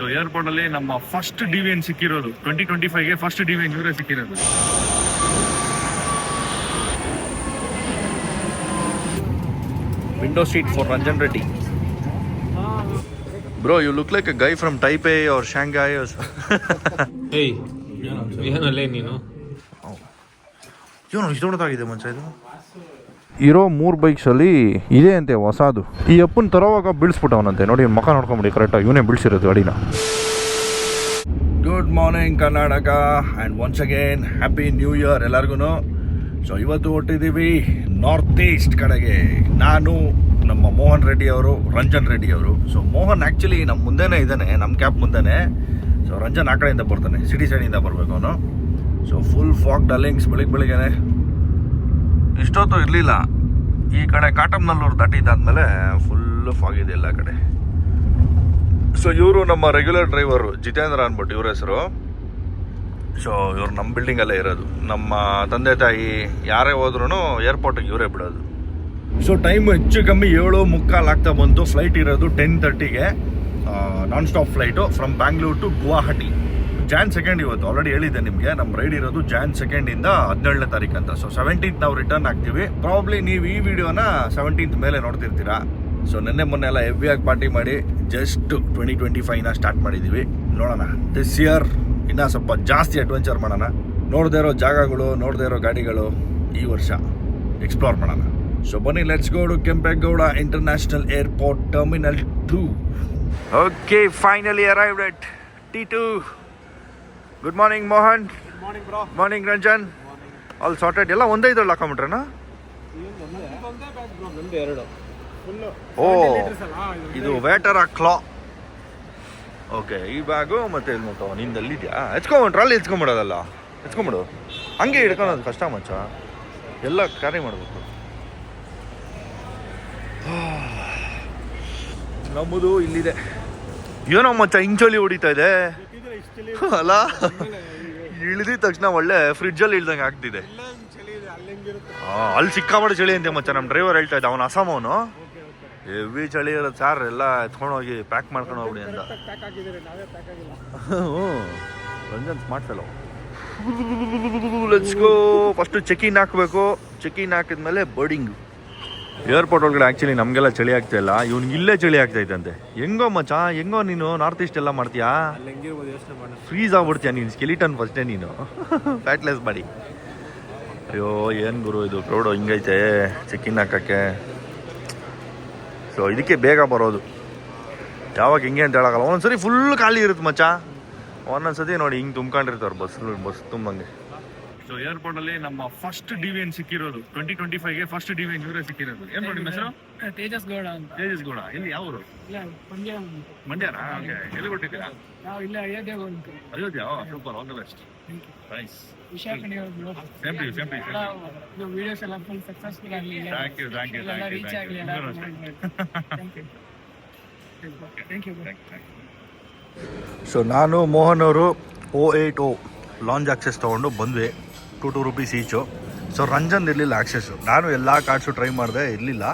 So airport ಅಲ್ಲಿ ನಮ್ಮ first division ಸಿಕ್ಕಿರೋದು. ಟ್ವೆಂಟಿ ಟ್ವೆಂಟಿ ಫೈವ್ಗೆ ಫಸ್ಟ್ ಡಿವಿಯನ್ ಇವರೇ ಸಿಕ್ಕಿರೋದು. Window seat for Ranjan Reddy bro you look like a guy from Taipei or Shanghai or ಏಯ್ ಏನಲ್ಲೇ ನೀನು? ಇವನು ಇಷ್ಟು ದೊಡ್ಡದಾಗಿದೆ ಮಚ್ಚ ಇದು? ಇರೋ ಮೂರು ಬೈಕ್ಸಲ್ಲಿ ಇದೆ ಅಂತೆ ಹೊಸದು. ಈ ಅಪ್ಪನ ತರೋವಾಗ ಬೀಳಿಸ್ಬಿಟ್ಟವನಂತೆ. ನೋಡಿ ಮಕ ನೋಡ್ಕೊಂಬಿಡಿ ಕರೆಕ್ಟಾಗಿ ಇವನೇ ಬೀಳಿಸಿರೋದು ಗಾಡಿನ. Good morning Karnataka and once again happy new year ಎಲ್ಲರಿಗೂ ಸೊ ಇವತ್ತು ಹೊಟ್ಟಿದ್ದೀವಿ ನಾರ್ತ್ ಈಸ್ಟ್ ಕಡೆಗೆ. ನಾನು ನಮ್ಮ ಮೋಹನ್ ರೆಡ್ಡಿ ಅವರು, ರಂಜನ್ ರೆಡ್ಡಿ ಅವರು. ಸೊ ಮೋಹನ್ ಆ್ಯಕ್ಚುಲಿ ನಮ್ಮ ಮುಂದೆನೇ ಇದ್ದಾನೆ ನಮ್ಮ ಕ್ಯಾಬ್ ಮುಂದೆನೇ. ಸೊ ರಂಜನ್ ಆ ಕಡೆಯಿಂದ ಬರ್ತಾನೆ ಸಿಟಿ ಸೈಡಿಂದ ಬರಬೇಕು ಅವನು. ಸೊ ಫುಲ್ ಫಾಗ್ ಡಲ್ಲಿಂಗ್ಸ್ ಬೆಳಿಗ್ಗೆ ಬೆಳಿಗ್ಗೆನೆ. ಇಷ್ಟೊತ್ತು ಇರಲಿಲ್ಲ. ಈ ಕಡೆ ಕಾಟಮ್ನಲ್ಲೂರು ಫುಲ್ ಫಾಗ್ ಇದೆ ಎಲ್ಲ ಕಡೆ. ಸೊ ಇವರು ನಮ್ಮ ರೆಗ್ಯುಲರ್ ಡ್ರೈವರು ಜಿತೇಂದ್ರ ಅಂದ್ಬಿಟ್ಟು ಇವ್ರ ಹೆಸರು. ಸೊ ಇವರು ನಮ್ಮ ಬಿಲ್ಡಿಂಗಲ್ಲೇ ಇರೋದು. ನಮ್ಮ ತಂದೆ ತಾಯಿ ಯಾರೇ ಹೋದ್ರೂ ಏರ್ಪೋರ್ಟಿಗೆ ಇವರೇ ಬಿಡೋದು. ಸೊ ಟೈಮ್ ಹೆಚ್ಚು ಕಮ್ಮಿ ಏಳು ಮುಕ್ಕಾಲು ಆಗ್ತಾ ಬಂತು. ಫ್ಲೈಟ್ ಇರೋದು ಟೆನ್ ತರ್ಟಿಗೆ non stop flight from Bangalore to Guwahati Jan second ಇವತ್ತು. ಆಲ್ರೆಡಿ ಹೇಳಿದ್ದೆ ನಿಮಗೆ. ನಮ್ಮ ರೈಡ್ ಇರೋದು ಜಾನ್ ಸೆಕೆಂಡಿಂದ ಹದಿನೇಳನೇ ತಾರೀಕು ಅಂತ. ಸೊ ಸೆವೆಂಟೀನ್ತ್ ನಾವು ರಿಟರ್ನ್ ಆಗ್ತೀವಿ. ಪ್ರಾಬ್ಲಿ ನೀವು ಈ ವಿಡಿಯೋನ ಸೆವೆಂಟೀನ್ತ್ ಮೇಲೆ ನೋಡ್ತಿರ್ತೀರಾ. ಸೊ ನಿನ್ನೆ ಮೊನ್ನೆ ಎಲ್ಲ ಹೆವಿಯಾಗಿ ಪಾರ್ಟಿ ಮಾಡಿ ಜಸ್ಟ್ ಟ್ವೆಂಟಿ ಟ್ವೆಂಟಿ ಫೈವ್ನ ಸ್ಟಾರ್ಟ್ ಮಾಡಿದ್ದೀವಿ ನೋಡೋಣ. ದಿಸ್ ಇಯರ್ ಇನ್ನೂ ಸ್ವಲ್ಪ ಜಾಸ್ತಿ ಅಡ್ವೆಂಚರ್ ಮಾಡೋಣ. ನೋಡದೇ ಇರೋ ಜಾಗಗಳು, ನೋಡದೇ ಇರೋ ಗಾಡಿಗಳು ಈ ವರ್ಷ ಎಕ್ಸ್ಪ್ಲೋರ್ ಮಾಡೋಣ. ಸೊ ಬನ್ನಿ let's go to Kempegowda international airport terminal two okay finally arrived T two good morning Mohan morning Ranjan ಅಲ್ಲಿ ಸಾರ್ಟೆಡ್ ಎಲ್ಲ ಒಂದೇ ಇದ್ರಲ್ಲಿ ಫುಲ್ಲು ಓ ಇದು ವೇಟರ್ ಕ್ಲಾ ಓಕೆ ಈ ಬ್ಯಾಗು ಮತ್ತೆ ಇದು ಮತ್ತು ನಿಂದು ಅಲ್ಲಿದ್ಯಾ ಹೆಚ್ಕೊಂಬಿಟ್ರ ಟ್ರಾಲಿ ಹೆಚ್ಕೊಂಬಿಡೋದಲ್ಲ ಹೆಚ್ಕೊಂಬಿಡು ಹಂಗೆ ಹಿಡ್ಕೊಳೋದು ಕಷ್ಟ ಮಂಚ ಎಲ್ಲ ಕ್ಯಾರಿ ಮಾಡಬೇಕು. ನಮ್ಮದು ಇಲ್ಲಿದೆ. ಏನೋ ಮಚ್ಚ ಇಂಚೋಲಿ ಹೊಡಿತಾ ಇದೆ. ಅಲ್ಲ. ಇಳಿದ ತಕ್ಷಣ ಒಳ್ಳೆ ಫ್ರಿಡ್ಜಲ್ಲಿ ಇಳ್ದಂಗೆ ಆಗ್ತಿದೆ. ಚಳಿ ಇದೆ ಅಲ್ಲಿ ಅಲ್ಲಿ ಸಿಕ್ಕಾಪಟ್ಟೆ ಚಳಿ ಅಂತೆ ಮತ್ತೆ ನಮ್ಮ ಡ್ರೈವರ್ ಹೇಳ್ತಾ ಇದ್ದ ಅವನು ಅಸ್ಸಾಂ ಅವನು. ಹೆವಿ ಚಳಿ ಇರೋದು ಸಾರ್ ಎಲ್ಲ ಎತ್ಕೊಂಡು ಹೋಗಿ ಪ್ಯಾಕ್ ಮಾಡ್ಕೊಂಡು ಹೋಗ್ಬಿಡಿ ಅಂತ. ಹ್ಞೂ Ranjan smart fellow let's go first check in ಹಾಕಬೇಕು. ಚೆಕ್ ಇನ್ ಹಾಕಿದ್ಮೇಲೆ ಬೋರ್ಡಿಂಗ್ ಏರ್ಪೋರ್ಟ್ ಒಳಗಡೆ ಆ್ಯಕ್ಚುಲಿ ನಮಗೆಲ್ಲ ಚಳಿ ಆಗ್ತಾ ಇಲ್ಲ. ಇವ್ನಿಗೆ ಇಲ್ಲೇ ಚಳಿ ಆಗ್ತಾ ಇದ್ದಂತೆ. ಹೆಂಗೋ ಮಚ್ಚ, ಹೆಂಗೋ ನೀನು ನಾರ್ತ್ ಈಸ್ಟ್ ಎಲ್ಲ ಮಾಡ್ತೀಯಾ? ಫ್ರೀಸ್ ಆಗ್ಬಿಡ್ತೀಯ ನೀನು? ಸ್ಕೆಲಿಟನ್ ಫಸ್ಟೇ ನೀನು? ಫ್ಯಾಟ್ಲೆಸ್ ಮಾಡಿ ಅಯ್ಯೋ, ಏನು ಗುರು ಇದು? ಕ್ರೌಡು ಹಿಂಗೈತೆ ಇನ್ ಹಾಕಕ್ಕೆ. ಸೊ ಇದಕ್ಕೆ ಬೇಗ ಬರೋದು. ಯಾವಾಗ ಹಿಂಗೆ ಅಂತ ಹೇಳೋಕ್ಕಲ್ಲ ಒಂದೊಂದ್ಸರಿ ಫುಲ್ ಖಾಲಿ ಇರುತ್ತೆ ಮಚ್ಚ. ಒಂದೊಂದ್ಸತಿ ನೋಡಿ ಹಿಂಗೆ ತುಂಬ್ಕೊಂಡಿರ್ತಾರೆ ಬಸ್ ಬಸ್ ತುಂಬಂಗೆ. ಸೊ ಏರ್ಪೋರ್ಟ್ ಅಲ್ಲಿ ನಮ್ಮ ಫಸ್ಟ್ ಡಿವಿಯನ್ ಸಿಕ್ಕಿರೋದು. ಟ್ವೆಂಟಿ ಟ್ವೆಂಟಿ ಫೈವ್ಗೆ ಫಸ್ಟ್ ಡಿವಿಯನ್ ಇವರೇ ಸಿಕ್ಕಿರೋದು. ಏನ್ ನೋಡಿ ಹೆಸರು? ತೇಜಸ್ ಗೌಡ ಅಂತ. ತೇಜಸ್ ಗೌಡ. ಇಲ್ಲಿ ಯಾವ ಊರು? ಮಂಡ್ಯನಾ? ಓಕೆ. ಎಲ್ಲಿ ಕೊಟ್ಟಿದ್ದೀರಾ ನಾವು ಇಲ್ಲ ಅಯೋಧ್ಯೆ ಬಂತು Ayodhya? Super all the best nice ವಿಷಯ same to same to videos ಎಲ್ಲ ಫುಲ್ ಸಕ್ಸಸ್ಫುಲ್ ಆಗಲಿ. Thank you thank you so ನಾನು ಮೋಹನ್ ಅವರು O eight O lounge access ತೊಗೊಂಡು ಬಂದ್ವಿ. Two two rupees each. So Ranjan ಇರಲಿಲ್ಲ ಆಕ್ಸೆಸ್ಸು ನಾನು ಎಲ್ಲ ಕಾರ್ಡ್ಸು ಟ್ರೈ ಮಾಡಿದೆ ಇರಲಿಲ್ಲ.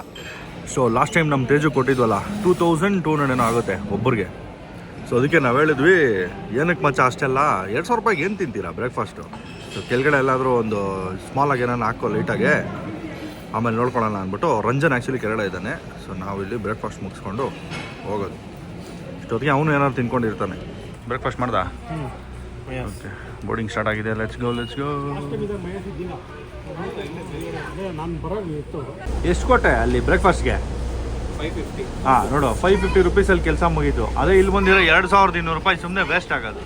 ಸೊ ಲಾಸ್ಟ್ ಟೈಮ್ ನಮ್ಮ ತೇಜು ಕೊಟ್ಟಿದ್ವಲ್ಲ ಟೂ ತೌಸಂಡ್ ಟೂ ಹಂಡ್ರೆಡ್ ಏನೋ ಆಗುತ್ತೆ ಒಬ್ಬರಿಗೆ ಸೊ ಅದಕ್ಕೆ ನಾವು ಹೇಳಿದ್ವಿ ಏನಕ್ಕೆ ಮಚ್ಚ ಅಷ್ಟೆಲ್ಲ? ಎರಡು ಸಾವಿರ ರೂಪಾಯಿಗೆ ಏನು ತಿಂತೀರಾ ಬ್ರೇಕ್ಫಾಸ್ಟು ಸೊ ಕೆಳಗಡೆ ಎಲ್ಲಾದರೂ ಒಂದು ಸ್ಮಾಲಾಗಿ ಏನಾರು ಹಾಕೋ ಲೈಟಾಗೆ ಆಮೇಲೆ ನೋಡ್ಕೊಳ್ಳೋಣ ಅಂದ್ಬಿಟ್ಟು ರಂಜನ್ ಆ್ಯಕ್ಚುಲಿ ಕೆರಳ ಇದ್ದಾನೆ. ಸೊ ನಾವು ಇಲ್ಲಿ ಬ್ರೇಕ್ಫಾಸ್ಟ್ ಮುಗಿಸ್ಕೊಂಡು ಹೋಗೋದು. ಇಷ್ಟೊತ್ತಿಗೆ ಅವನು ಏನಾದ್ರು ತಿನ್ಕೊಂಡಿರ್ತಾನೆ. ಬ್ರೇಕ್ಫಾಸ್ಟ್ ಮಾಡ್ದಾ? ಓಕೆ ಬೋರ್ಡಿಂಗ್ ಸ್ಟಾರ್ಟ್ ಆಗಿದೆ. ಲೆಟ್ಸ್ ಗೋ ಲೆಟ್ಸ್ ಗೋ ನಾನು ಬರೋದು ಇತ್ತು ಎಷ್ಟು ಕೊಟ್ಟೆ ಅಲ್ಲಿ ಬ್ರೇಕ್ಫಾಸ್ಟ್ಗೆ ಹಾ ನೋಡು ಫೈವ್ ಫಿಫ್ಟಿ ರುಪೀಸಲ್ಲಿ ಕೆಲಸ ಮುಗೀತು. ಅದೇ ಇಲ್ಲಿ ಬಂದಿರೋ ಎರಡು ಸಾವಿರದ ಇನ್ನೂರು ರೂಪಾಯಿ ಸುಮ್ಮನೆ ವೇಸ್ಟ್ ಆಗೋದು.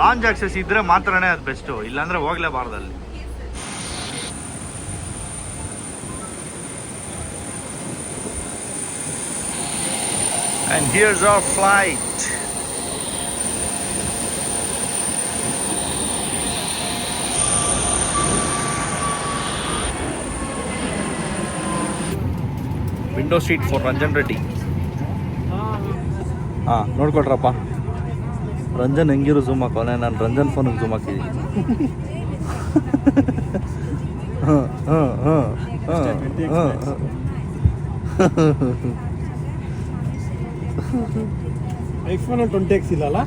ಲಾಂಜ್ ಆಕ್ಸೆಸ್ ಇದ್ದರೆ ಮಾತ್ರನೇ ಅದು ಬೆಸ್ಟು ಇಲ್ಲಾಂದರೆ ಹೋಗ್ಲೇಬಾರ್ದು ಅಲ್ಲಿ. And here's our flight. Window seat for Ranjan Reddy ಹಾಂ ನೋಡ್ಕೊಳ್ರಪ್ಪ. ರಂಜನ್ ಹೆಂಗಿರು ಝೂಮ್ ಹಾಕೋನೆ? ನಾನು ರಂಜನ್ ಫೋನಿಗೆ ಝೂಮ್ ಹಾಕಿದ್ದೀನಿ ಹಾಂ ಹಾಂ ಹಾಂ ಹಾಂ ಹಾಂ ಐಫೋನ್ ಟ್ವೆಂಟಿ ಎಕ್ಸ್ ಇಲ್ಲ ಅಲ್ಲ?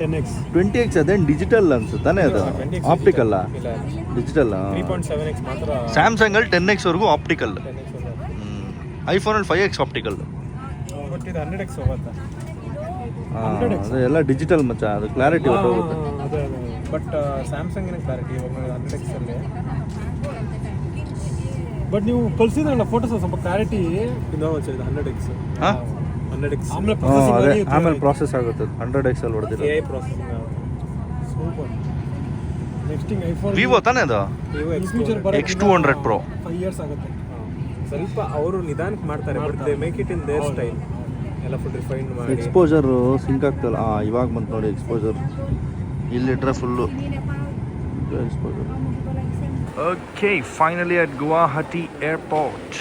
ಟೆನ್ ಎಕ್ಸ್ ಟ್ವೆಂಟಿ ಎಕ್ಸ್ ಅದೇನು ಡಿಜಿಟಲ್ ಅನ್ಸುತ್ತಾನೆ ಅದು? Optical digital three point seven X ಮಾತ್ರ. ಸ್ಯಾಮ್ಸಂಗ್ ಅಲ್ಲಿ ಟೆನ್ ಎಕ್ಸ್ ವರೆಗೂ ಆಪ್ಟಿಕಲ್ ಟೆನ್ ಎಕ್ಸ್ ಐಫೋನ್ ಅಲ್ಲಿ five X optical hundred X ಹೋಗುತ್ತಾ. ಎಲ್ಲ ಡಿಜಿಟಲ್ ಮಚ್ಚ ಅದು clarity but Samsung clarity hundred X ಅಲ್ಲಿ. ಬಟ್ ನೀವು ಕಳ್ಸಿದ್ರಲ್ಲ ಫೋಟೋಸ್ ಸ್ವಲ್ಪ ಕ್ಲಾರಿಟಿ ಇದು ಹಂಡ್ರೆಡ್ ಎಕ್ಸ್? ಹಂಡ್ರೆಡ್ ಎಕ್ಸ್ ಆಮೇಲೆ ಆಮೇಲೆ ಪ್ರಾಸೆಸ್ ಆಗುತ್ತೆ ಹಂಡ್ರೆಡ್ ಎಕ್ಸ್ ಅಲ್ಲಿ ಹೊಡೆದಿಲ್ಲ a super next iPhone Vivo ತಾನೇ ಅದು? X two hundred pro five years ಆಗುತ್ತೆ. ಸ್ವಲ್ಪ ಅವರು ನಿಧಾನಕ್ಕೆ ಮಾಡ್ತಾರೆ but they make it in their style ಎಲ್ಲ ಫುಲ್ ರಿಫೈನ್ಡ್ ಮಾಡಿ. ಎಕ್ಸ್ಪೋಜರ್ ಸಿಂಕ್ ಆಗ್ತಲ್ಲ ಆ ಇವಾಗ ಬಂತು ನೋಡಿ exposure ಇಲ್ಲಿಟ್ರೆ full exposure okay finally at Guwahati airport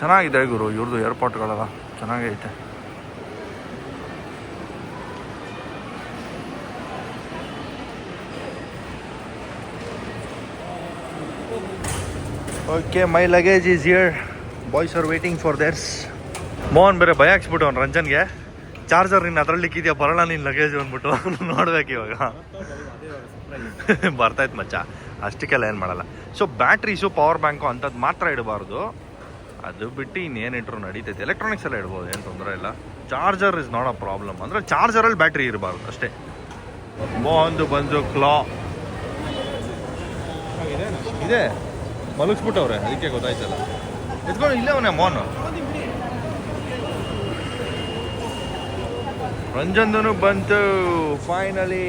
ಚೆನ್ನಾಗಿದೆ ಗುರು ಇವ್ರದ್ದು ಏರ್ಪೋರ್ಟ್ಗಳೆಲ್ಲ ಚೆನ್ನಾಗೈತೆ. Okay my luggage is here boys are waiting for there's Mohan ಬೇರೆ ಭಯ ಹಾಕ್ಸ್ಬಿಟ್ಟು ಅವ್ನು ರಂಜನ್ಗೆ. ಚಾರ್ಜರ್ ನಿನ್ನ ಅದರಲ್ಲಿಕ್ಕಿದ್ಯಾ ಬರೋಣ ನಿನ್ನ ಲಗೇಜ್ ಅಂದ್ಬಿಟ್ಟು ನೋಡ್ಬೇಕು ಇವಾಗ. ಬರ್ತಾಯ್ತು ಮಚ್ಚ. ಅಷ್ಟಕ್ಕೆಲ್ಲ ಏನು ಮಾಡಲ್ಲ. ಸೊ ಬ್ಯಾಟ್ರೀಸು ಪವರ್ ಬ್ಯಾಂಕು ಅಂಥದ್ದು ಮಾತ್ರ ಇಡಬಾರ್ದು. ಅದು ಬಿಟ್ಟು ಇನ್ನೇನು ಇಟ್ಟರು ನಡೀತೈತೆ. ಎಲೆಕ್ಟ್ರಾನಿಕ್ಸ್ ಎಲ್ಲ ಇಡ್ಬೋದು, ಏನು ತೊಂದರೆ ಇಲ್ಲ. Charger is not a problem ಅಂದರೆ ಚಾರ್ಜರಲ್ಲಿ ಬ್ಯಾಟ್ರಿ ಇರಬಾರ್ದು, ಅಷ್ಟೇ. ಮೋಹನ್ದು ಬಂದು ಕ್ಲಾ ಇದೆ. ಮಲಗಿಸ್ಬಿಟ್ಟವ್ರೆ ಅದಕ್ಕೆ ಗೊತ್ತಾಯ್ತಲ್ಲ. ಎತ್ಕೊಂಡು ಇಲ್ಲೇ ಅವನೇ ಮೋನು ರಂಜನ್ದು ಬಂತು ಫೈನಲಿ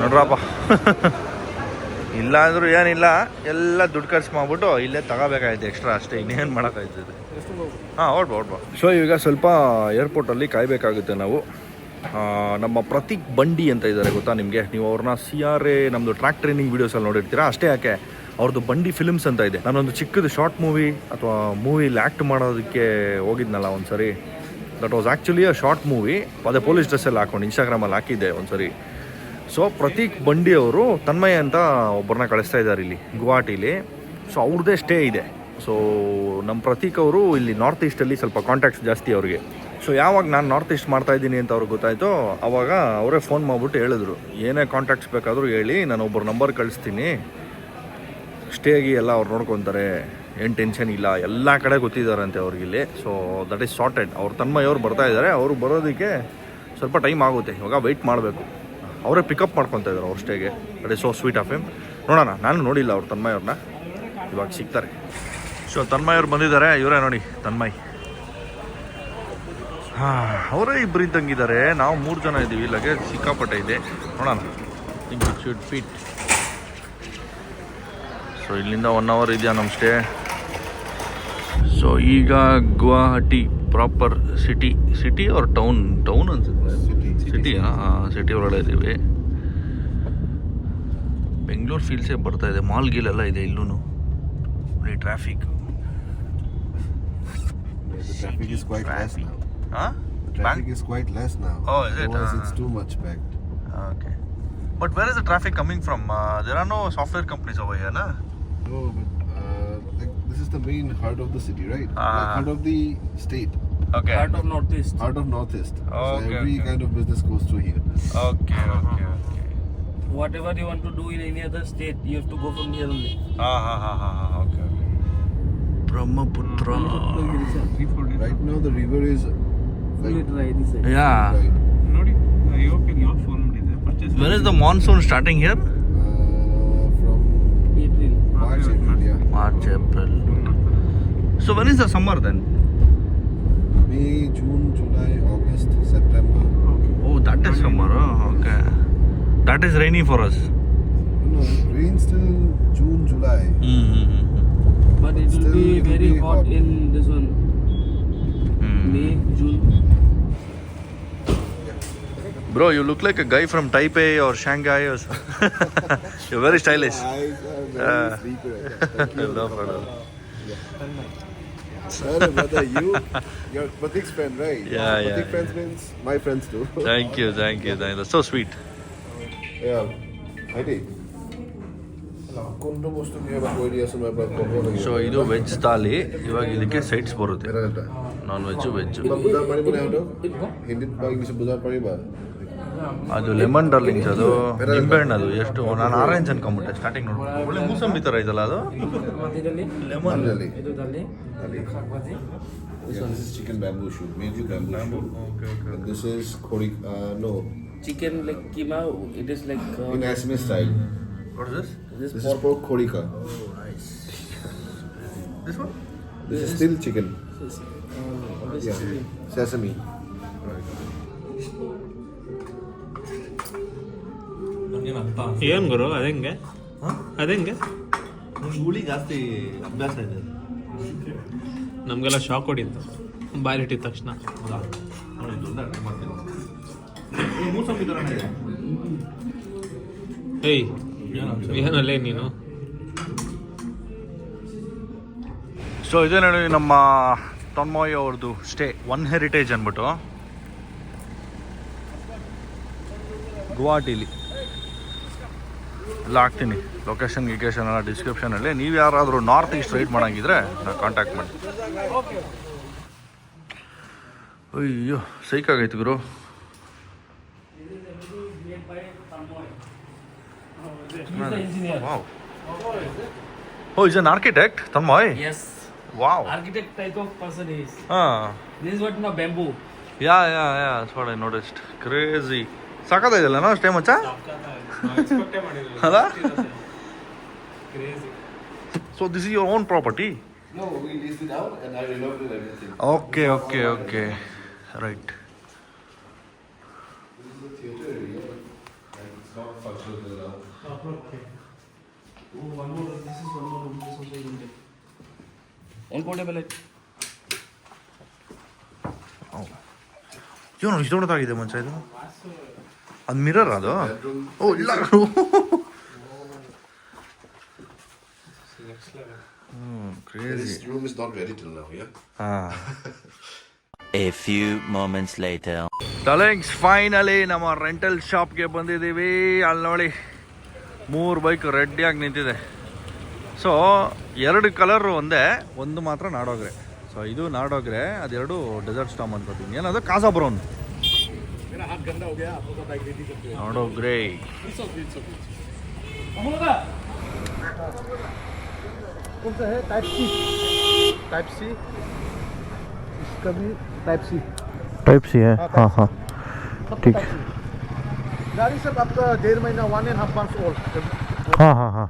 ನೋಡ್ರಪ್ಪ. ಇಲ್ಲ ಅಂದ್ರೂ ಏನಿಲ್ಲ ಎಲ್ಲ ದುಡ್ಡು ಖರ್ಚು ಮಾಡ್ಬಿಟ್ಟು ಇಲ್ಲೇ ತಗೋಬೇಕಾಯ್ತು ಎಕ್ಸ್ಟ್ರಾ ಅಷ್ಟೇ ಇನ್ನೇನು ಮಾಡೋಕ್ಕಾಯ್ತದೆ. ಹಾಂ ಓಡ್ಬಾ ಓಡ್ಬಾ. ಸೊ ಈಗ ಸ್ವಲ್ಪ ಏರ್ಪೋರ್ಟಲ್ಲಿ ಕಾಯಬೇಕಾಗುತ್ತೆ ನಾವು. ನಮ್ಮ ಪ್ರತೀಕ್ ಬಂಡಿ ಅಂತ ಇದ್ದಾರೆ, ಗೊತ್ತಾ ನಿಮಗೆ? ನೀವು ಅವ್ರನ್ನ ಸಿ ಆರ್ ಎ ನಮ್ಮದು ಟ್ರ್ಯಾಕ್ ಟ್ರೈನಿಂಗ್ ವೀಡಿಯೋಸಲ್ಲಿ ನೋಡಿರ್ತೀರಾ? ಅಷ್ಟೇ ಯಾಕೆ? ಅವ್ರದ್ದು ಬಂಡಿ ಫಿಲ್ಮ್ಸ್ ಅಂತ ಇದೆ. ನಾನೊಂದು ಚಿಕ್ಕದು ಶಾರ್ಟ್ ಮೂವಿ ಅಥವಾ ಮೂವಿಲಿ ಆ್ಯಕ್ಟ್ ಮಾಡೋದಕ್ಕೆ ಹೋಗಿದ್ನಲ್ಲ ಒಂದು ಸರಿ that was actually a short movie ಅದೇ ಪೊಲೀಸ್ ಡ್ರೆಸ್ಸಲ್ಲಿ ಹಾಕೊಂಡು ಇನ್ಸ್ಟಾಗ್ರಾಮಲ್ಲಿ ಹಾಕಿದ್ದೆ ಒಂದು ಸರಿ ಸೊ ಪ್ರತೀಕ್ ಬಂಡಿ ಅವರು ತನ್ಮಯ ಅಂತ ಒಬ್ಬರನ್ನ ಕಳಿಸ್ತಾ ಇದ್ದಾರೆ ಇಲ್ಲಿ, ಗುವಾಹಟಿಲಿ. ಸೊ ಅವ್ರದ್ದೇ ಸ್ಟೇ ಇದೆ. ಸೊ ನಮ್ಮ ಪ್ರತೀಕ್ ಅವರು ಇಲ್ಲಿ ನಾರ್ತ್ ಈಸ್ಟಲ್ಲಿ ಸ್ವಲ್ಪ ಕಾಂಟ್ಯಾಕ್ಟ್ಸ್ ಜಾಸ್ತಿ ಅವ್ರಿಗೆ. ಸೊ ಯಾವಾಗ ನಾನು ನಾರ್ತ್ ಈಸ್ಟ್ ಮಾಡ್ತಾ ಇದ್ದೀನಿ ಅಂತ ಅವ್ರಿಗೆ ಗೊತ್ತಾಯಿತು, ಅವಾಗ ಅವರೇ ಫೋನ್ ಮಾಡಿಬಿಟ್ಟು ಹೇಳಿದ್ರು. ಏನೇ ಕಾಂಟ್ಯಾಕ್ಟ್ಸ್ ಬೇಕಾದರೂ ಹೇಳಿ, ನಾನು ಒಬ್ಬರು ನಂಬರ್ ಕಳಿಸ್ತೀನಿ. ಸ್ಟೇಗಿ ಎಲ್ಲ ಅವ್ರು ನೋಡ್ಕೊತಾರೆ. ಏನು ಟೆನ್ಷನ್ ಇಲ್ಲ. ಎಲ್ಲ ಕಡೆ ಗೊತ್ತಿದ್ದಾರಂತೆ ಅವ್ರಿಗೆ ಇಲ್ಲಿ. ಸೊ ದಟ್ ಈಸ್ ಸಾರ್ಟೆಡ್ ಅವ್ರ ತನ್ಮಯವ್ರು ಬರ್ತಾ ಇದ್ದಾರೆ. ಅವರು ಬರೋದಕ್ಕೆ ಸ್ವಲ್ಪ ಟೈಮ್ ಆಗುತ್ತೆ. ಇವಾಗ ವೆಯ್ಟ್ ಮಾಡಬೇಕು. ಅವರೇ ಪಿಕಪ್ ಮಾಡ್ಕೊತಾ ಇದ್ದಾರೆ ಅವ್ರ ಸ್ಟೇಗೆ that is so sweet of M ನೋಡೋಣ, ನಾನು ನೋಡಿಲ್ಲ ಅವ್ರ ತನ್ಮಯವ್ರನ್ನ ಇವಾಗ ಸಿಗ್ತಾರೆ. ಸೊ ತನ್ಮಯವ್ರು ಬಂದಿದ್ದಾರೆ. ಇವರೇ ನೋಡಿ, ತನ್ಮಯ್. ಹಾಂ ಅವರೇ ಇಬ್ಬರು ಇದ್ದಂಗಿದ್ದಾರೆ. ನಾವು ಮೂರು ಜನ ಇದ್ದೀವಿ. ಲಗೇಜ್ ಸಿಕ್ಕಾಪಟ್ಟೆ ಇದೆ. ನೋಡೋಣ. Think it should fit so ಇಲ್ಲಿಂದ ಒನ್ ಅವರ್ ಇದೆಯಾ ನಮ್ಮ ಸ್ಟೇ ಸೊ ಈಗ Guwahati proper city city or town town ಅನ್ಸುತ್ತೆ. ಸಿಟಿ ಹಾಂ ಸಿಟಿ ಒಳಗಡೆ ಇದ್ದೀವಿ. ಬೆಂಗಳೂರು ಫೀಲ್ಸೇ ಬರ್ತಾ ಇದೆ. ಮಾಲ್ ಗೀಲೆಲ್ಲ ಇದೆ ಇಲ್ಲೂ traffic traffic Huh? Traffic Bank? is quite less now. Oh, is it? Otherwise, uh, it's too much packed. Ah, okay. But where is the traffic coming from? Uh, there are no software companies over here, no? No, but uh, like this is the main heart of the city, right? Ah. Like heart of the state. Okay. Heart of northeast. Heart of northeast. Okay. so every okay. kind of business goes through here. Okay, okay, uh-huh. okay. Whatever you want to do in any other state, you have to go from here only. Ah, ha ha ha ha. okay. Brahmaputra. Right now the river is yeah. When is the monsoon starting here? Uh, March, April. March, April. So when is the summer then? May, June, July, August, September. Oh, that is summer. Oh, okay. That is rainy for us. No, rains till June, July. Mm-hmm. But it will be very hot, in this one. May June Bro, you look like a guy from Taipei or Shanghai or something. You're very stylish. I, uh, very Thank you. no problem. Sorry, brother, you, you're Pratik's friend, right? Yeah, yeah. Pratik friends means my friends too. Thank you, thank you, thank you. So sweet. Yeah. Heidi. So ಇದು veg thali ಇವಾಗ ಇದಕ್ಕೆ sides ಬರುತ್ತೆ এটা এটা non veg veg কিবা বুজাব পাৰিবনে সিহঁতক হিন্দীত বা ইংলিছত বুজাব পাৰিবা ಅದು ಲೆಮನ್ ಡಾರ್ಲಿಂಗ್ಸ್ ಅದು ನಿಂಬೆಹಣ್ಣು ಅದು ಎಷ್ಟು ನಾನು ಆರೆಂಜ್ ಅನ್ಕೊಂಬಿಟ್ಟೆ ಸ್ಟಾರ್ಟಿಂಗ್ ನೋಡಿ ಒಳ್ಳೆ ಮೂಸಂಬಿ ಥರ ಇದಲ್ಲ ಅದು ಲೆಮನ್ Really? ಇದು ದಲ್ಲಿ Ali. ಶಾಕ್ಬಾಜಿ This one this is chicken bamboo shoot, mainly bamboo shoot. And this is kori, uh, no, chicken like keema it is like in Assamese style. What is this This is pork korika. This one This is still chicken. Yeah. Sesame. ಏನ್ ಗುರು? ಅದಂಗೆ ಅದಂಗೆ ಹುಳಿ ಜಾಸ್ತಿ ಅಭ್ಯಾಸ ಇದೆ. ನಮಗೆಲ್ಲ shock ಹೊಡಿತು ಬಾಯ್ಲಿಟ್ಟಿದ ತಕ್ಷಣ. ಏಯ್ ಏನಲ್ಲೇ ನೀನು? ಸೊ ಇದೇ ನೋಡಿ ನಮ್ಮ ತನ್ಮಯ್ ಅವ್ರದ್ದು ಸ್ಟೇ ಒನ್ ಹೆರಿಟೇಜ್ ಅಂದ್ಬಿಟ್ಟು ಗುವಾಹಟಿಲಿ. ಎಲ್ಲ ಹಾಕ್ತೀನಿ. ಲೊಕೇಶನ್ ಗಿಕೇಶನ್ ಎಲ್ಲ ಡಿಸ್ಕ್ರಿಪ್ಷನಲ್ಲಿ ನೀವು ಯಾರಾದರೂ ನಾರ್ತ್ ಈಸ್ಟ್ ರೈಟ್ ಮಾಡೋಂಗಿದ್ರೆ ನಾನು ಕಾಂಟ್ಯಾಕ್ಟ್ ಮಾಡಿ. ಅಯ್ಯೋ ಸೈಕಾಗೈತೆ ಗುರು. ಓ is an architect Tanmay yes wow architect type of person is ಹಾಂ ದಿಸ್ ಇಸ್ ವಾಟ್ ನಾ ಬ್ಯಾಂಬೂ ಯಾ ಯಾ ಯಾ ಸೋಡ ನೋಡಿಸ್ಟ್ ಕ್ರೇಜಿ ಸಾಕಾಗಿದೆಲ್ಲ ನೋ ಸ್ಟೇ ಮಚ್ಚ ಅಲ್ಲ so this is your own property No, we leased it out and I renovated everything. Okay okay okay right This is the theater area. And it's not functional now. one more this is one more room this also is there one Portable light ಇವನು ಇಷ್ಟು ದೊಡ್ಡದಾಗಿದೆ ಮಂಚ ಇದು. ಅದು mirror ಅದು. ಓ ಇಲ್ಲ. ಹ್ಞೂ crazy This room is not ready till now, yeah? ಹಾಂ. A few moments later. ಡಲೆಂಗ್ಸ್ ಫೈನಲಿ ನಮ್ಮ ರೆಂಟಲ್ ಶಾಪ್ಗೆ ಬಂದಿದ್ದೀವಿ. ಅಲ್ಲಿ ನೋಡಿ ಮೂರು ಬೈಕ್ ರೆಡ್ಡಿಯಾಗಿ ನಿಂತಿದೆ. ಸೊ ಎರಡು ಕಲರ್ ಒಂದೇ ಒಂದು ಮಾತ್ರ ನಾಡೋಗ್ರೆ ಸೊ ಇದು ನಾಡೋಗ್ರೆ ಅದೆರಡು ಡೆಸರ್ಟ್ ಸ್ಟಾಮ್ ಅನ್ಕೋತೀನಿ ಏನದು ಕಾಸಾ ಬ್ರೌನ್ ನಾಡೋಗ್ರೆ टाइप सी इसका भी टाइप सी टाइप सी है हाँ हाँ ठीक गाड़ी सब आपका डेढ़ महीना one and half month old ಹಾಂ ಹಾಂ ಹಾಂ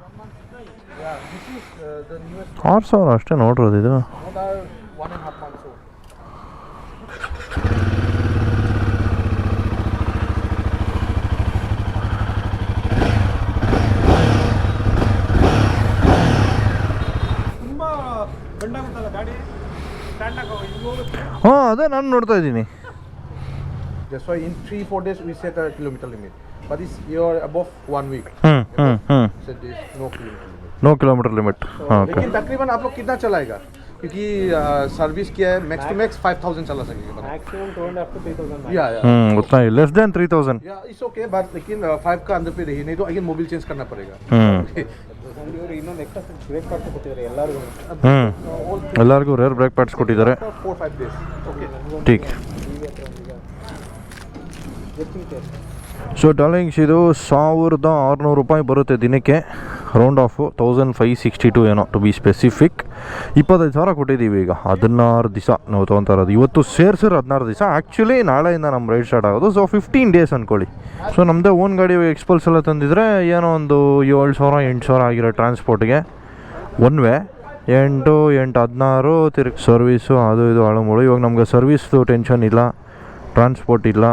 ಆರು ಸಾವಿರ ಅಷ್ಟೇ ನೋಡಿರೋದು ಇದು. ಹಾಂ, ಅದೇ ನಾನು ನೋಡ್ತಾ ಇದ್ದೀನಿ. Just in three four days we say kilometer limit but it's you're above one week ಹ್ಞೂ ಹ್ಞೂ ಹ್ಞೂ so there's no kilometer limit no kilometer limit ಹಾಂ ಓಕೆ लेकिन तकरीबन आप लोग कितना चलाएगा क्योंकि सर्विस किया है max two max five thousand चला सकेगा maximum two and half to three thousand yeah yeah ಹ್ಞೂ ಗೊತ್ತಾ less than three thousand yeah it's okay but लेकिन फाइव का अंदर पे रही नहीं तो अगेन मोबिल चेंज करना पड़ेगा ಹ್ಞೂ ಇವರು ಇನ್ನೊಂದು ಎಕ್ಸ್ಟ್ರಾ ಬ್ರೇಕ್ ಪಾರ್ಟ್ ಕೊಟ್ಟಿದ್ದಾರೆ ಎಲ್ಲರಿಗೂ ಹ್ಞೂ ಎಲ್ಲರಿಗೂ ರೇರ್ ಬ್ರೇಕ್ ಪ್ಯಾಡ್ಸ್ ಕೊಟ್ಟಿದ್ದಾರೆ four five days okay teak so darlings ಇದು ಸಾವಿರದ ಆರುನೂರು ರೂಪಾಯಿ ಬರುತ್ತೆ ದಿನಕ್ಕೆ. Round off thousand five sixty two ಏನೋ ಟು ಬಿ ಸ್ಪೆಸಿಫಿಕ್ ಇಪ್ಪತ್ತೈದು ಸಾವಿರ ಕೊಟ್ಟಿದ್ದೀವಿ ಈಗ. ಹದಿನಾರು ದಿವಸ ನಾವು ತೊಗೊತಾ ಇರೋದು ಇವತ್ತು ಸೇರ್ಸಿರೋ ಹದಿನಾರು ದಿವಸ ಆ್ಯಕ್ಚುಲಿ ನಾಳೆಯಿಂದ ನಮ್ಮ ರೈಡ್ ಸ್ಟಾರ್ಟ್ ಆಗೋದು. ಸೊ ಫಿಫ್ಟೀನ್ ಡೇಸ್ ಅಂದ್ಕೊಳ್ಳಿ ಸೊ ನಮ್ಮದೇ ಓನ್ ಗಾಡಿ ಎಕ್ಸ್ಪಲ್ಸ್ ಎಲ್ಲ ತಂದಿದ್ರೆ, ಏನೋ ಒಂದು ಏಳು ಸಾವಿರ, ಎಂಟು ಸಾವಿರ ಆಗಿರೋ ಟ್ರಾನ್ಸ್ಪೋರ್ಟ್ಗೆ ಒನ್ ವೇ ಎಂಟು ಎಂಟು, ಹದಿನಾರು, ತಿರ್ಗಿ ಸರ್ವೀಸು ಅದು, ಇದು ಅಳಮುಳು ಇವಾಗ ನಮಗೆ ಸರ್ವೀಸ್ದು ಟೆನ್ಷನ್ ಇಲ್ಲ. ಟ್ರಾನ್ಸ್ಪೋರ್ಟ್ ಇಲ್ಲ.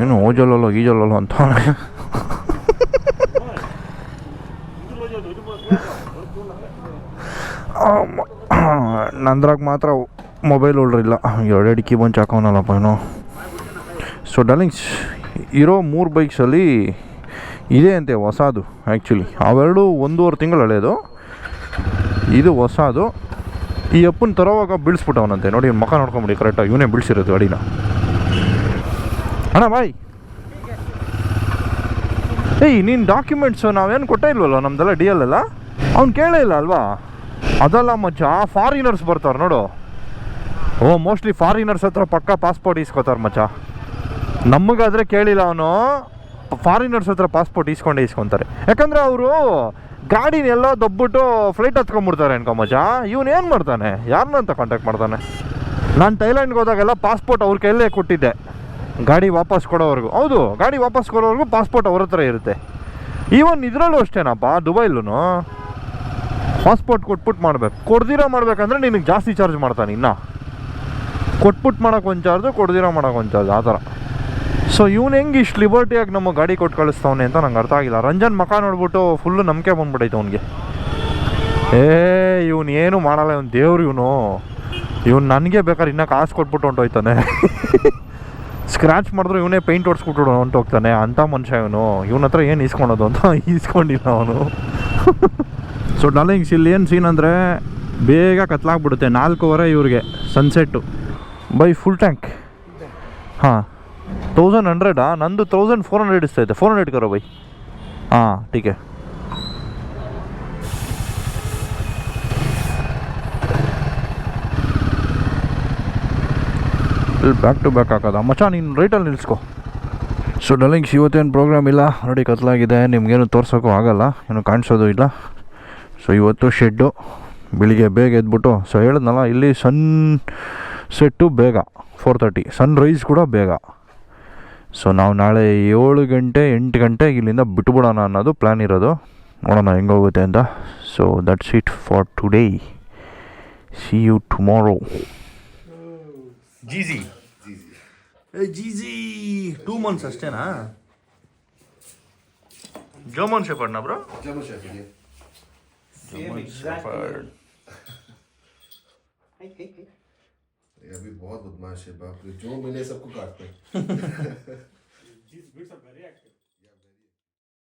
ಏನು ಓಜಲ್ಲೋ ಈಜಲ್ಲೋ ಅಂತ ನಂದ್ರಾಗ ಮಾತ್ರ ಮೊಬೈಲ್ ಹೋಲ್ಡ್ರ್ ಇಲ್ಲ ಎರಡೆರಡು ಕೀ ಬಂಚ್ ಹಾಕೋನಲ್ಲಪ್ಪ ಏನೋ ಸೊ ಡಾರ್ಲಿಂಗ್ಸ್ ಇರೋ ಮೂರು ಬೈಕ್ಸಲ್ಲಿ ಇದೆ ಅಂತೆ ಹೊಸದು ಆ್ಯಕ್ಚುಲಿ ಅವೆರಡು ಒಂದೂವರೆ ತಿಂಗಳು ಹಳೆಯದು ಇದು ಹೊಸದು ಈ ಅಪ್ಪನ ತರೋವಾಗ ಬೀಳಿಸ್ಬಿಟ್ಟವನಂತೆ ನೋಡಿ ಮುಖ ನೋಡ್ಕೊಂಬಿಡಿ ಕರೆಕ್ಟಾಗಿ ಇವನೇ ಬೀಳ್ಸಿರೋದು ಗಾಡಿನ ಅಣ್ಣ, ಬಾಯ್. ಏಯ್, ನೀನು ಡಾಕ್ಯುಮೆಂಟ್ಸು ನಾವೇನು ಕೊಟ್ಟೇ ಇಲ್ವಲ್ಲ, ನಮ್ದೆಲ್ಲ ಡಿ ಎಲ್ ಎಲ್ಲ ಅವ್ನು ಕೇಳೇ ಇಲ್ಲ ಅಲ್ವಾ? ಅದಲ್ಲ ಮಚ್ಚ ಫಾರಿನರ್ಸ್ ಬರ್ತಾರೆ ನೋಡು. ಓ ಮೋಸ್ಟ್ಲಿ ಫಾರಿನರ್ಸ್ ಹತ್ರ ಪಕ್ಕ ಪಾಸ್ಪೋರ್ಟ್ ಇಸ್ಕೋತಾರೆ ಮಚ್ಚ. ನಮಗಾದ್ರೆ ಕೇಳಿಲ್ಲ ಅವನು ಫಾರಿನರ್ಸ್ ಹತ್ರ ಪಾಸ್ಪೋರ್ಟ್ ಇಸ್ಕೊಂಡೇ ಇಸ್ಕೊತಾರೆ ಯಾಕಂದರೆ ಅವರು ಗಾಡಿನೆಲ್ಲ ದೊಬ್ಬಿಟ್ಟು ಫ್ಲೈಟ್ ಹತ್ಕೊಂಡ್ಬಿಡ್ತಾರೆ ಅನ್ಕೊ ಮಚ್ಚ. ಇವನು ಏನು ಮಾಡ್ತಾನೆ? ಯಾರನ್ನಂತ ಕಾಂಟ್ಯಾಕ್ಟ್ ಮಾಡ್ತಾನೆ? ನಾನು ಥೈಲ್ಯಾಂಡ್ಗೆ ಹೋದಾಗೆಲ್ಲ ಪಾಸ್ಪೋರ್ಟ್ ಅವ್ರ ಕೈಯಲ್ಲೇ ಕೊಟ್ಟಿದ್ದೆ. ಗಾಡಿ ವಾಪಸ್ ಕೊಡೋವರೆಗೂ. ಹೌದು, ಗಾಡಿ ವಾಪಸ್ ಕೊಡೋವರೆಗೂ ಪಾಸ್ಪೋರ್ಟ್ ಅವ್ರ ಹತ್ರ ಇರುತ್ತೆ. ಈವನ್ ಇದರಲ್ಲೂ ಅಷ್ಟೇನಪ್ಪ ದುಬೈಲೂ ಪಾಸ್ಪೋರ್ಟ್ ಕೊಟ್ಬಿಟ್ಟು ಮಾಡ್ಬೇಕು. ಕೊಡ್ದಿರೋ ಮಾಡಬೇಕಂದ್ರೆ ನಿನಗೆ ಜಾಸ್ತಿ ಚಾರ್ಜ್ ಮಾಡ್ತಾನೆ ಇನ್ನು. ಕೊಟ್ಬಿಟ್ಟು ಮಾಡೋಕೆ ಒಂದು ಚಾರ್ಜು ಕೊಡ್ದಿರೋ ಮಾಡೋಕೆ ಒಂದು ಚಾರ್ಜ್ ಆ ಥರ. ಸೊ ಇವ್ನು ಹೆಂಗೆ ಇಷ್ಟು ಲಿಬರ್ಟಿಯಾಗಿ ನಮ್ಮ ಗಾಡಿ ಕೊಟ್ಟು ಕಳಿಸ್ತವನೆ ಅಂತ ನಂಗೆ ಅರ್ಥ ಆಗಿಲ್ಲ. ರಂಜನ್ ಮಕ ನೋಡ್ಬಿಟ್ಟು ಫುಲ್ಲು ನಂಬಿಕೆ ಬಂದ್ಬಿಟ್ಟೈತೆ ಅವನಿಗೆ. ಏ, ಇವನು ಏನು ಮಾಡಲ್ಲ, ಇವನು ದೇವ್ರು ಇವನು. ಇವನು ನನಗೆ ಬೇಕಾದ್ರೆ ಇನ್ನೂ ಕಾಸು ಕೊಟ್ಬಿಟ್ಟು ಹೊಂಟೋಯ್ತಾನೆ. ಸ್ಕ್ರ್ಯಾಚ್ ಮಾಡಿದ್ರು ಇವನೇ ಪೇಂಟ್ ಹೊಡ್ಸ್ಬಿಟ್ಟು ಹೋಗ್ತಾನೆ ಅಂಥ ಮನುಷ್ಯ ಇವನು. ಇವನ ಹತ್ರ ಏನು ಇಸ್ಕೊಳೋದು ಅಂತ ಈಸ್ಕೊಂಡಿಲ್ಲ ಅವನು. ಸೊ ಡಾರ್ಲಿಂಗ್ಸ್ ಇಲ್ಲಿ ಏನು ಸೀನ್ ಅಂದರೆ ಬೇಗ ಕತ್ಲಾಗ್ಬಿಡುತ್ತೆ. ನಾಲ್ಕೂವರೆ ಇವ್ರಿಗೆ ಸನ್ಸೆಟ್ಟು ಬೈ ಫುಲ್ ಟ್ಯಾಂಕ್ ಹಾಂ. ತೌಸಂಡ್ ಹಂಡ್ರೆಡಾ ನಂದು ತೌಸಂಡ್ ಫೋರ್ ಹಂಡ್ರೆಡ್ ಇಸ್ತೈತೆ ಫೋರ್ ಹಂಡ್ರೆಡ್ ಕರೋ ಬೈ. ಹಾಂ, ಟೀಕೆ. ಇಲ್ಲಿ ಬ್ಯಾಕ್ ಟು ಬ್ಯಾಕ್ ಹಾಕೋದ. ಮಚ, ನೀನು ರೈಟಲ್ಲಿ ನಿಲ್ಲಿಸ್ಕೊ ಸೊ ಡಲಿಂಗ್ಸ್ ಇವತ್ತೇನು ಪ್ರೋಗ್ರಾಮ್ ಇಲ್ಲ? ನೋಡಿ, ಕತ್ಲಾಗಿದೆ. ನಿಮಗೇನು ತೋರ್ಸೋಕ್ಕೂ ಆಗಲ್ಲ. ಏನು ಕಾಣಿಸೋದು ಇಲ್ಲ. ಸೊ ಇವತ್ತು ಶೆಡ್ಡು ಬೆಳಿಗ್ಗೆ ಬೇಗ ಎದ್ಬಿಟ್ಟು. ಸೊ ಹೇಳಿದ್ನಲ್ಲ, ಇಲ್ಲಿ ಸನ್ ಸೆಟ್ಟು ಬೇಗ. ಫೋರ್ ತರ್ಟಿ ಸನ್ ರೈಸ್ ಕೂಡ ಬೇಗ. ಸೊ ನಾವು ನಾಳೆ ಏಳು ಗಂಟೆ, ಎಂಟು ಗಂಟೆ ಇಲ್ಲಿಂದ ಬಿಟ್ಬಿಡೋಣ ಅನ್ನೋದು ಪ್ಲ್ಯಾನ್ ಇರೋದು. ನೋಡೋಣ ಹೆಂಗೋಗುತ್ತೆ ಅಂತ. So that's it for today see you tomorrow ಜೀಸಿ ಜೀಸಿ two months ಅಷ್ಟೇನಾ German ಶೆಫರ್ಡ್ನಾ bro German Shepherd, yeah. ये अभी बहुत बदमाश है बाप रे जो मिले सबको काटते हैं